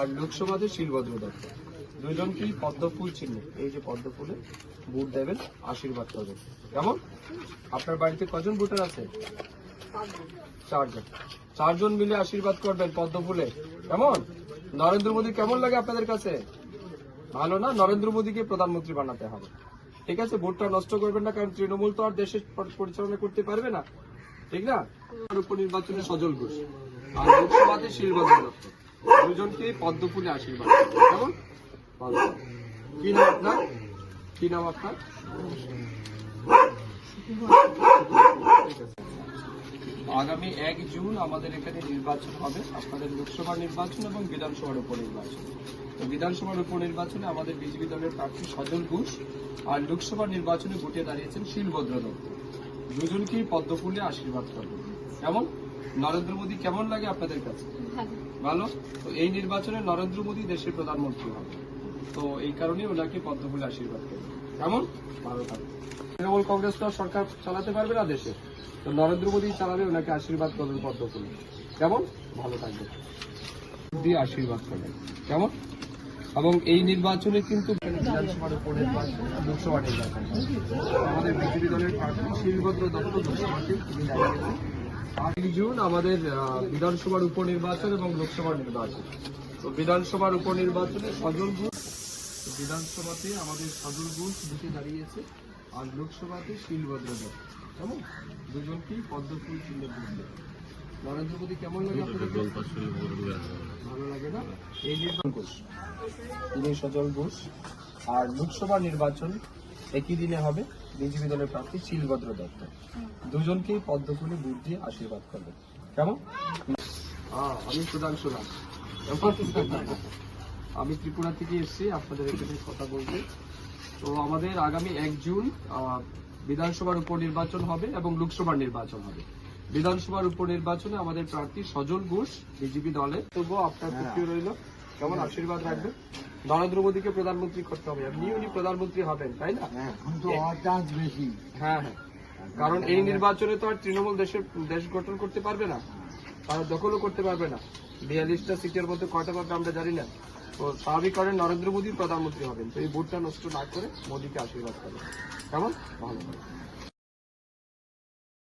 আর লোকসভাতে শিলভদ্র দত্ত। দুজনকেই পদ্মফুল চিহ্ন। এই যে পদ্মফুলে বুট দেবেন, আশীর্বাদ করবেন। কেমন? আপনার বাড়িতে কজন ভোটার আছে? চারজন। চারজন মিলে আশীর্বাদ করবেন পদ্মফুলে। কেমন? নরেন্দ্র মোদী কেমন লাগে আপনাদের কাছে? ভালো না? নরেন্দ্র মোদীকে প্রধানমন্ত্রী বানাতে হবে। ঠিক আছে? ভোটটা নষ্ট করবেন না, কারণ তৃণমূল তো আর দেশের পরিচালনা করতে পারবে না। ঠিক না? উপনির্বাচনে সজল ঘোষ। আর লোকসভাতে শিলভদ্র দত্ত। দুজনকে পদ্মফুলে আশীর্বাদ কেমন? কি নাম আপনার? কি নাম আপনার? আগামী এক জুন আমাদের এখানে নির্বাচন হবে। আপনাদের লোকসভা নির্বাচন এবং বিধানসভার উপনির্বাচন। তো বিধানসভার উপনির্বাচনে আমাদের বিজেপি দলের প্রার্থী সজল ঘোষ আর লোকসভা নির্বাচনে ভোটে দাঁড়িয়েছেন শিলভদ্র দত্ত। দুজনকেই পদ্মফুলে আশীর্বাদ করবেন কেমন? নরেন্দ্র মোদী কেমন লাগে আপনাদের কাছে? ভালো। তো এই নির্বাচনে নরেন্দ্র মোদী দেশের প্রধানমন্ত্রী হবে। তো এই কারণে ওনাকে পদ্মফুলে আশীর্বাদ করবেন কেমন? ভালো থাকবে তৃণমূল কংগ্রেস তো সরকার চালাতে পারবে না দেশে। তো নরেন্দ্র মোদী চালাবে ওনাকে আশীর্বাদ করবেন পদ্মফুলে। কেমন? ভালো থাকবে দিয়ে আশীর্বাদ করবেন। কেমন? এবং এই নির্বাচনে কিন্তু বিধানসভার উপনির্বাচন লোকসভা নির্বাচন। আমাদের বিজেপি দলের প্রার্থী শিলভদ্র দত্ত লোকসভাতে তিনি দাঁড়িয়েছেন আট জুন আমাদের বিধানসভার উপনির্বাচন এবং লোকসভার নির্বাচন। তো বিধানসভার উপনির্বাচনে সজল ঘোষ বিধানসভাতে আমাদের সজল ঘোষ দুটি দাঁড়িয়েছে আর লোকসভাতে শিলভদ্র দত্ত কেমন? দুজনকেই পদ্মফুল চিহ্ন দিচ্ছে নরেন্দ্র মোদী কেমন লাগে ভালো লাগে না? এই নির্বাচন ঘোষ তিনি সজল ঘোষ। আর লোকসভা নির্বাচন একই দিনে হবে বিজেপি দলের প্রার্থী শিলভদ্র দত্ত। দুজনকেই পদ্মফুলে বুট দিয়ে আশীর্বাদ করবে। কেমন? আহ, আমি সুধাংশু আমি ত্রিপুরা থেকে এসেছি আপনাদের এখানে কথা বলতে। তো আমাদের আগামী এক জুন আহ, বিধানসভার উপনির্বাচন হবে এবং লোকসভার নির্বাচন হবে। বিধানসভার উপনির্বাচনে আমাদের প্রার্থী সজল ঘোষ বিজেপি দলে তবুও আপনার প্রতি রইল। কেমন? আশীর্বাদ রাখবে নরেন্দ্র মোদীকে প্রধানমন্ত্রী করতে হবে। এমনি উনি প্রধানমন্ত্রী হবেন তাই না? চান্স বেশি। হ্যাঁ হ্যাঁ। কারণ এই নির্বাচনে তো আর তৃণমূল দেশের দেশ গঠন করতে পারবে না। তারা দখলও করতে পারবে না। বিয়াল্লিশটা সিটের মধ্যে কয়টা পাবে আমরা জানি না। তো স্বাভাবিক করেন নরেন্দ্র মোদী প্রধানমন্ত্রী হবেন। তো এই ভোটটা নষ্ট না করে মোদীকে আশীর্বাদ করেন কেমন? ভালো।